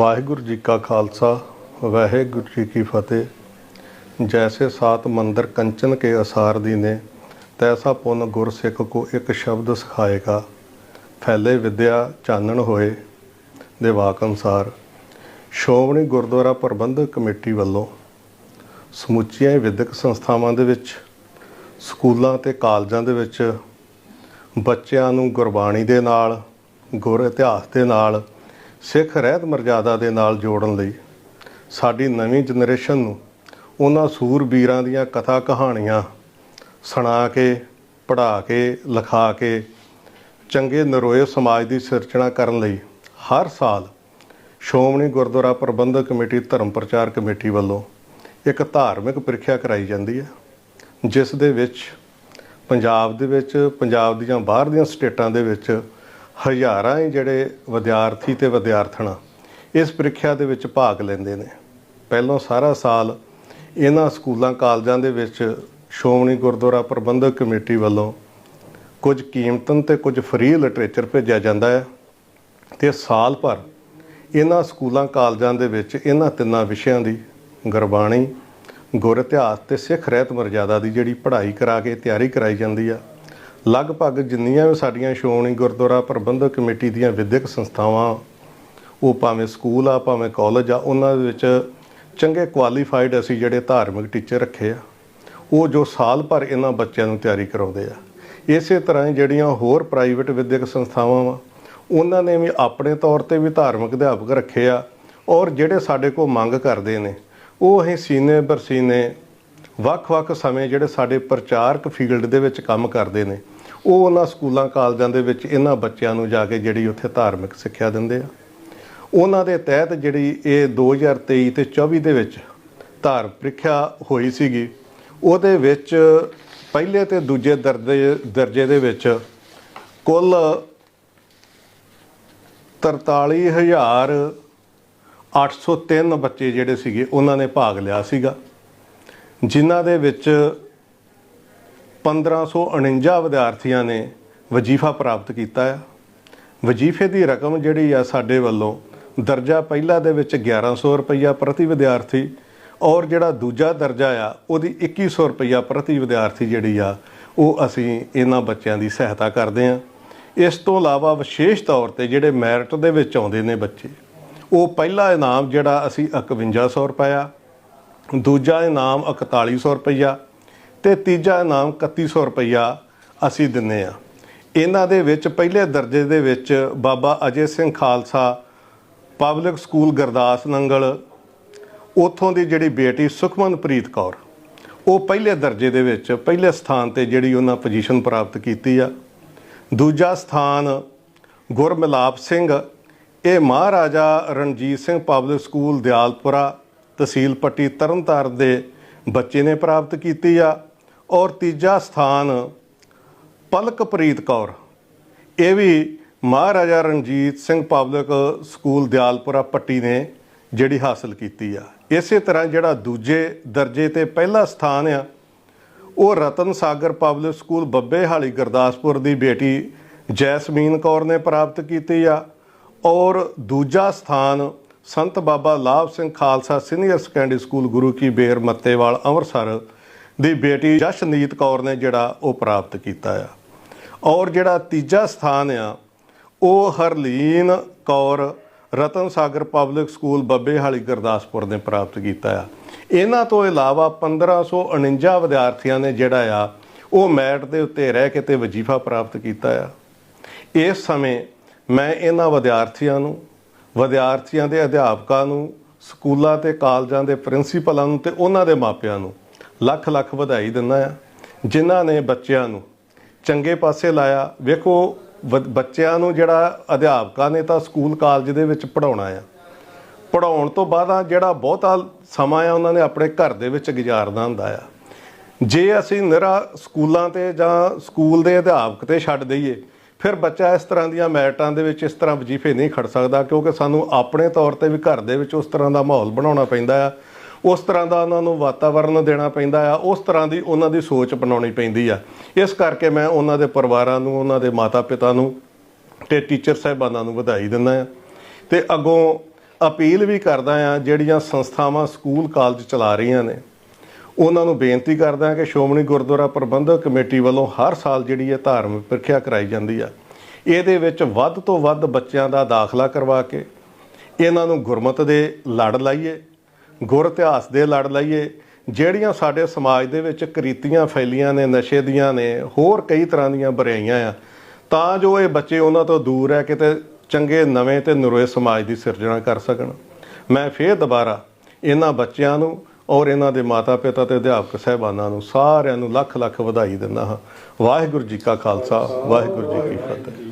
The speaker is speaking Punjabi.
ਵਾਹਿਗੁਰੂ ਜੀ ਕਾ ਖਾਲਸਾ, ਵਾਹਿਗੁਰੂ ਜੀ ਕੀ ਫਤਿਹ। ਜੈਸੇ ਸਾਤ ਮੰਦਰ ਕੰਚਨ ਕੇ ਅਸਾਰ ਦੀਨੇ ਤੈਸਾ ਪੁੰਨ ਗੁਰਸਿੱਖ ਕੋ ਇੱਕ ਸ਼ਬਦ ਸਿਖਾਏਗਾ। ਫੈਲੇ ਵਿਦਿਆ ਚਾਨਣ ਹੋਏ ਦੇ ਵਾਕ ਅਨੁਸਾਰ। ਸ਼੍ਰੋਮਣੀ ਗੁਰਦੁਆਰਾ ਪ੍ਰਬੰਧਕ ਕਮੇਟੀ ਵੱਲੋਂ ਸਮੁੱਚੀਆਂ ਹੀ ਵਿਦਿਅਕ ਸੰਸਥਾਵਾਂ ਦੇ ਵਿੱਚ, ਸਕੂਲਾਂ ਤੇ ਕਾਲਜਾਂ ਦੇ ਵਿੱਚ ਬੱਚਿਆਂ ਨੂੰ ਗੁਰਬਾਣੀ ਦੇ ਨਾਲ, ਗੁਰ ਇਤਿਹਾਸ ਦੇ ਨਾਲ ਸਿੱਖ ਰਹਿਤ ਮਰਜ਼ਾਦਾ ਦੇ ਨਾਲ ਜੋੜਨ ਲਈ ਸਾਡੀ ਨਵੀਂ ਜਨਰੇਸ਼ਨ ਨੂੰ ਉਹਨਾਂ ਸੂਰਬੀਰਾਂ ਦੀਆਂ ਕਥਾ ਕਹਾਣੀਆਂ ਸੁਣਾ ਕੇ, ਪੜ੍ਹਾ ਕੇ, ਲਿਖਾ ਕੇ ਚੰਗੇ ਨਰੋਏ ਸਮਾਜ ਦੀ ਸਿਰਜਣਾ ਕਰਨ ਲਈ ਹਰ ਸਾਲ ਸ਼੍ਰੋਮਣੀ ਗੁਰਦੁਆਰਾ ਪ੍ਰਬੰਧਕ ਕਮੇਟੀ, ਧਰਮ ਪ੍ਰਚਾਰ ਕਮੇਟੀ ਵੱਲੋਂ ਇੱਕ ਧਾਰਮਿਕ ਪ੍ਰੀਖਿਆ ਕਰਾਈ ਜਾਂਦੀ ਹੈ, ਜਿਸ ਦੇ ਵਿੱਚ ਪੰਜਾਬ ਦੇ ਵਿੱਚ, ਪੰਜਾਬ ਦੀਆਂ ਬਾਹਰ ਦੀਆਂ ਸਟੇਟਾਂ ਦੇ ਵਿੱਚ ਹਜ਼ਾਰਾਂ ਹੀ ਜਿਹੜੇ ਵਿਦਿਆਰਥੀ ਤੇ ਵਿਦਿਆਰਥਣਾਂ ਇਸ ਪ੍ਰੀਖਿਆ ਦੇ ਵਿੱਚ ਭਾਗ ਲੈਂਦੇ ਨੇ। ਪਹਿਲਾਂ ਸਾਰਾ ਸਾਲ ਇਹਨਾਂ ਸਕੂਲਾਂ ਕਾਲਜਾਂ ਦੇ ਵਿੱਚ ਸ਼੍ਰੋਮਣੀ ਗੁਰਦੁਆਰਾ ਪ੍ਰਬੰਧਕ ਕਮੇਟੀ ਵੱਲੋਂ ਕੁਝ ਕੀਮਤਨ ਤੇ ਕੁਝ ਫ੍ਰੀ ਲਿਟਰੇਚਰ ਭੇਜਿਆ ਜਾਂਦਾ ਹੈ ਤੇ ਸਾਲ ਭਰ ਇਹਨਾਂ ਸਕੂਲਾਂ ਕਾਲਜਾਂ ਦੇ ਵਿੱਚ ਇਹਨਾਂ ਤਿੰਨਾਂ ਵਿਸ਼ਿਆਂ ਦੀ ਗੁਰਬਾਣੀ, ਗੁਰ ਇਤਿਹਾਸ ਤੇ ਸਿੱਖ ਰਹਿਤ ਮਰਜ਼ਾਦਾ ਦੀ ਜਿਹੜੀ ਪੜ੍ਹਾਈ ਕਰਾ ਕੇ ਤਿਆਰੀ ਕਰਾਈ ਜਾਂਦੀ ਆ। ਲਗਭਗ ਜਿੰਨੀਆਂ ਵੀ ਸਾਡੀਆਂ ਸ਼੍ਰੋਮਣੀ ਗੁਰਦੁਆਰਾ ਪ੍ਰਬੰਧਕ ਕਮੇਟੀ ਦੀਆਂ ਵਿਦਿਅਕ ਸੰਸਥਾਵਾਂ, ਉਹ ਭਾਵੇਂ ਸਕੂਲ ਆ, ਭਾਵੇਂ ਕਾਲਜ ਆ, ਉਹਨਾਂ ਦੇ ਵਿੱਚ ਚੰਗੇ ਕੁਆਲੀਫਾਈਡ ਅਸੀਂ ਜਿਹੜੇ ਧਾਰਮਿਕ ਟੀਚਰ ਰੱਖੇ ਆ, ਉਹ ਜੋ ਸਾਲ ਭਰ ਇਹਨਾਂ ਬੱਚਿਆਂ ਨੂੰ ਤਿਆਰੀ ਕਰਾਉਂਦੇ ਆ। ਇਸੇ ਤਰ੍ਹਾਂ ਹੀ ਜਿਹੜੀਆਂ ਹੋਰ ਪ੍ਰਾਈਵੇਟ ਵਿਦਿਅਕ ਸੰਸਥਾਵਾਂ ਵਾ, ਉਹਨਾਂ ਨੇ ਵੀ ਆਪਣੇ ਤੌਰ ਤੇ ਵੀ ਧਾਰਮਿਕ ਅਧਿਆਪਕ ਰੱਖੇ ਆ, ਔਰ ਜਿਹੜੇ ਸਾਡੇ ਕੋਲ ਮੰਗ ਕਰਦੇ ਨੇ, ਉਹ ਅਸੀਂ ਸੀਨੇ, ਬਰਸੀਨੇ ਵੱਖ-ਵੱਖ ਸਮੇਂ ਜਿਹੜੇ ਸਾਡੇ ਪ੍ਰਚਾਰਕ ਫੀਲਡ ਦੇ ਵਿੱਚ ਕੰਮ ਕਰਦੇ ਨੇ, ਉਹ ਉਹਨਾਂ ਸਕੂਲਾਂ, ਕਾਲਜਾਂ ਦੇ ਵਿੱਚ ਇਹਨਾਂ ਬੱਚਿਆਂ ਨੂੰ ਜਾ ਕੇ ਜਿਹੜੀ ਉੱਥੇ ਧਾਰਮਿਕ ਸਿੱਖਿਆ ਦਿੰਦੇ ਆ। ਉਹਨਾਂ ਦੇ ਤਹਿਤ ਜਿਹੜੀ ਇਹ 2023 ਤੇ 24 ਦੇ ਵਿੱਚ ਧਾਰ ਪ੍ਰੀਖਿਆ ਹੋਈ ਸੀਗੀ, ਉਹਦੇ ਵਿੱਚ ਪਹਿਲੇ ਤੇ ਦੂਜੇ ਦਰਜੇ ਦਰਜੇ ਦੇ ਵਿੱਚ ਕੁੱਲ 43803 ਬੱਚੇ ਜਿਹੜੇ ਸੀਗੇ, ਉਹਨਾਂ ਨੇ ਭਾਗ ਲਿਆ ਸੀਗਾ। ਜਿਨ੍ਹਾਂ ਦੇ ਵਿੱਚ 1549 ਵਿਦਿਆਰਥੀਆਂ ਨੇ ਵਜ਼ੀਫਾ ਪ੍ਰਾਪਤ ਕੀਤਾ ਹੈ। ਵਜ਼ੀਫੇ ਦੀ ਰਕਮ ਜਿਹੜੀ ਆ ਸਾਡੇ ਵੱਲੋਂ ਦਰਜਾ ਪਹਿਲਾ ਦੇ ਵਿੱਚ 1100 ਰੁਪਈਆ ਪ੍ਰਤੀ ਵਿਦਿਆਰਥੀ ਔਰ ਜਿਹੜਾ ਦੂਜਾ ਦਰਜਾ ਆ, ਉਹਦੀ 2100 ਰੁਪਈਆ ਪ੍ਰਤੀ ਵਿਦਿਆਰਥੀ ਜਿਹੜੀ ਆ, ਉਹ ਅਸੀਂ ਇਹਨਾਂ ਬੱਚਿਆਂ ਦੀ ਸਹਾਇਤਾ ਕਰਦੇ ਹਾਂ। ਇਸ ਤੋਂ ਇਲਾਵਾ ਵਿਸ਼ੇਸ਼ ਤੌਰ ਤੇ ਜਿਹੜੇ ਮੈਰਿਟ ਦੇ ਵਿੱਚ ਆਉਂਦੇ ਨੇ ਬੱਚੇ, ਉਹ ਪਹਿਲਾ ਇਨਾਮ ਜਿਹੜਾ ਅਸੀਂ 5100 ਰੁਪਇਆ ਦੂਜਾ ਇਨਾਮ 4100 ਰੁਪਇਆ ਤੇ ਤੀਜਾ ਇਨਾਮ 3100 ਰੁਪਇਆ ਅਸੀਂ ਦਿੰਨੇ ਆ। ਇਹਨਾਂ ਦੇ ਵਿੱਚ ਪਹਿਲੇ ਦਰਜੇ ਦੇ ਵਿੱਚ ਬਾਬਾ ਅਜੇ ਸਿੰਘ ਖਾਲਸਾ ਪਬਲਿਕ ਸਕੂਲ ਗਰਦਾਸ ਨੰਗਲ, ਉਥੋਂ ਦੀ ਜਿਹੜੀ ਬੇਟੀ ਸੁਖਮਨਪ੍ਰੀਤ ਕੌਰ, ਉਹ ਪਹਿਲੇ ਦਰਜੇ ਦੇ ਵਿੱਚ ਪਹਿਲੇ ਸਥਾਨ ਤੇ ਜਿਹੜੀ ਉਹਨਾਂ ਪੋਜੀਸ਼ਨ ਪ੍ਰਾਪਤ ਕੀਤੀ ਆ। ਦੂਜਾ ਸਥਾਨ ਗੁਰਮਿਲਾਪ ਸਿੰਘ, ਇਹ ਮਹਾਰਾਜਾ ਰਣਜੀਤ ਸਿੰਘ ਪਬਲਿਕ ਸਕੂਲ ਦਿਆਲਪੁਰਾ ਤਹਿਸੀਲ ਪੱਟੀ ਤਰਨਤਾਰਨ ਦੇ ਬੱਚੇ ਨੇ ਪ੍ਰਾਪਤ ਕੀਤੀ ਆ। ਔਰ ਤੀਜਾ ਸਥਾਨ ਪਲਕਪ੍ਰੀਤ ਕੌਰ। ਇਹ ਵੀ ਮਹਾਰਾਜਾ ਰਣਜੀਤ ਸਿੰਘ ਪਬਲਿਕ ਸਕੂਲ ਦਿਆਲਪੁਰਾ ਪੱਟੀ ਨੇ ਜਿਹੜੀ ਹਾਸਲ ਕੀਤੀ ਆ। ਇਸੇ ਤਰ੍ਹਾਂ ਜਿਹੜਾ ਦੂਜੇ ਦਰਜੇ ਤੇ ਪਹਿਲਾ ਸਥਾਨ ਆ, ਉਹ ਰਤਨ ਸਾਗਰ ਪਬਲਿਕ ਸਕੂਲ ਬੱਬੇਹਾਲੀ ਗੁਰਦਾਸਪੁਰ ਦੀ ਬੇਟੀ ਜੈਸਮੀਨ ਕੌਰ ਨੇ ਪ੍ਰਾਪਤ ਕੀਤੀ ਆ। ਔਰ ਦੂਜਾ ਸਥਾਨ Sant Baba Labh Singh Khalsa senior secondary school Guru Ki Ber Mattewal Amritsar ਦੀ ਬੇਟੀ ਜਸ਼ਨੀਤ ਕੌਰ ਨੇ ਜਿਹੜਾ ਉਹ ਪ੍ਰਾਪਤ ਕੀਤਾ ਆ। ਔਰ ਜਿਹੜਾ ਤੀਜਾ ਸਥਾਨ ਆ, ਉਹ ਹਰਲੀਨ ਕੌਰ ਰਤਨ ਸਾਗਰ ਪਬਲਿਕ ਸਕੂਲ ਬੱਬੇਹਾਲੀ ਗੁਰਦਾਸਪੁਰ ਨੇ ਪ੍ਰਾਪਤ ਕੀਤਾ ਆ। ਇਹਨਾਂ ਤੋਂ ਇਲਾਵਾ 1549 ਵਿਦਿਆਰਥੀਆਂ ਨੇ ਜਿਹੜਾ ਆ, ਉਹ ਮੈਟ ਦੇ ਉੱਤੇ ਰਹਿ ਕੇ ਤੇ ਵਜ਼ੀਫਾ ਪ੍ਰਾਪਤ ਕੀਤਾ ਆ। ਇਸ ਸਮੇਂ ਮੈਂ ਇਹਨਾਂ ਵਿਦਿਆਰਥੀਆਂ ਨੂੰ ਵਿਦਿਆਰਥੀਆਂ ਦੇ ਅਧਿਆਪਕਾਂ ਨੂੰ, ਸਕੂਲਾਂ ਤੇ ਕਾਲਜਾਂ ਦੇ ਪ੍ਰਿੰਸੀਪਲਾਂ ਨੂੰ ਤੇ ਉਹਨਾਂ ਦੇ ਮਾਪਿਆਂ ਨੂੰ ਲੱਖ ਲੱਖ ਵਧਾਈ ਦਿੰਦਾ ਆ ਜਿਨ੍ਹਾਂ ਨੇ ਬੱਚਿਆਂ ਨੂੰ ਚੰਗੇ ਪਾਸੇ ਲਾਇਆ। ਵੇਖੋ, ਵ- ਬੱਚਿਆਂ ਨੂੰ ਜਿਹੜਾ ਅਧਿਆਪਕਾਂ ਨੇ ਤਾਂ ਸਕੂਲ ਕਾਲਜ ਦੇ ਵਿੱਚ ਪੜਾਉਣਾ ਆ। ਪੜਾਉਣ ਤੋਂ ਬਾਅਦ ਆ ਜਿਹੜਾ ਬਹੁਤਾ ਸਮਾਂ ਆ, ਉਹਨਾਂ ਨੇ ਆਪਣੇ ਘਰ ਦੇ ਵਿੱਚ ਗੁਜ਼ਾਰਨਾ ਹੁੰਦਾ ਆ। ਜੇ ਅਸੀਂ ਨਿਰਾ ਸਕੂਲਾਂ ਤੇ ਜਾਂ ਸਕੂਲ ਦੇ ਅਧਿਆਪਕ ਤੇ ਛੱਡ ਦਈਏ ਫਿਰ ਬੱਚਾ ਇਸ ਤਰ੍ਹਾਂ ਦੀਆਂ ਮੈਰਿਟਾਂ ਦੇ ਵਿੱਚ ਇਸ ਤਰ੍ਹਾਂ ਵਜ਼ੀਫੇ ਨਹੀਂ ਖੜ ਸਕਦਾ, ਕਿਉਂਕਿ ਸਾਨੂੰ ਆਪਣੇ ਤੌਰ ਤੇ ਵੀ ਘਰ ਦੇ ਵਿੱਚ ਉਸ ਤਰ੍ਹਾਂ ਦਾ ਮਾਹੌਲ ਬਣਾਉਣਾ ਪੈਂਦਾ ਆ, ਉਸ ਤਰ੍ਹਾਂ ਦਾ ਉਹਨਾਂ ਨੂੰ ਵਾਤਾਵਰਣ ਦੇਣਾ ਪੈਂਦਾ ਆ, ਉਸ ਤਰ੍ਹਾਂ ਦੀ ਉਹਨਾਂ ਦੀ ਸੋਚ ਬਣਾਉਣੀ ਪੈਂਦੀ ਆ। ਇਸ ਕਰਕੇ ਮੈਂ ਉਹਨਾਂ ਦੇ ਪਰਿਵਾਰਾਂ ਨੂੰ, ਉਹਨਾਂ ਦੇ ਮਾਤਾ ਪਿਤਾ ਨੂੰ ਤੇ ਟੀਚਰ ਸਾਹਿਬਾਨਾਂ ਨੂੰ ਵਧਾਈ ਦਿੰਦਾ ਆ ਤੇ ਅੱਗੋਂ ਅਪੀਲ ਵੀ ਕਰਦਾ ਆ, ਜਿਹੜੀਆਂ ਸੰਸਥਾਵਾਂ ਸਕੂਲ, ਕਾਲਜ ਚਲਾ ਰਹੀਆਂ ਨੇ ਉਹਨਾਂ ਨੂੰ ਬੇਨਤੀ ਕਰਦਾ ਕਿ ਸ਼੍ਰੋਮਣੀ ਗੁਰਦੁਆਰਾ ਪ੍ਰਬੰਧਕ ਕਮੇਟੀ ਵੱਲੋਂ ਹਰ ਸਾਲ ਜਿਹੜੀ ਹੈ ਧਾਰਮਿਕ ਪ੍ਰੀਖਿਆ ਕਰਾਈ ਜਾਂਦੀ ਆ। ਇਹਦੇ ਵਿੱਚ ਵੱਧ ਤੋਂ ਵੱਧ ਬੱਚਿਆਂ ਦਾ ਦਾਖਲਾ ਕਰਵਾ ਕੇ ਇਹਨਾਂ ਨੂੰ ਗੁਰਮਤ ਦੇ ਲੜ ਲਾਈਏ, ਗੁਰ ਇਤਿਹਾਸ ਦੇ ਲੜ ਲਾਈਏ, ਜਿਹੜੀਆਂ ਸਾਡੇ ਸਮਾਜ ਦੇ ਵਿੱਚ ਕਰੀਤੀਆਂ ਫੈਲੀਆਂ ਨੇ, ਨਸ਼ੇ ਦੀਆਂ ਨੇ, ਹੋਰ ਕਈ ਤਰ੍ਹਾਂ ਦੀਆਂ ਬੁਰਾਈਆਂ ਆ, ਤਾਂ ਜੋ ਇਹ ਬੱਚੇ ਉਹਨਾਂ ਤੋਂ ਦੂਰ ਹੈ ਕਿਤੇ ਚੰਗੇ ਨਵੇਂ ਤੇ ਨਰੋਏ ਸਮਾਜ ਦੀ ਸਿਰਜਣਾ ਕਰ ਸਕਣ। ਮੈਂ ਫੇਰ ਦੁਬਾਰਾ ਇਹਨਾਂ ਬੱਚਿਆਂ ਨੂੰ ਔਰ ਇਹਨਾਂ ਦੇ ਮਾਤਾ-ਪਿਤਾ ਤੇ ਅਧਿਆਪਕ ਸਹਿਬਾਨਾਂ ਨੂੰ ਸਾਰਿਆਂ ਨੂੰ ਲੱਖ ਲੱਖ ਵਧਾਈ ਦਿੰਦਾ ਹਾਂ। ਵਾਹਿਗੁਰੂ ਜੀ ਕਾ ਖਾਲਸਾ, ਵਾਹਿਗੁਰੂ ਜੀ ਕੀ ਫਤਿਹ।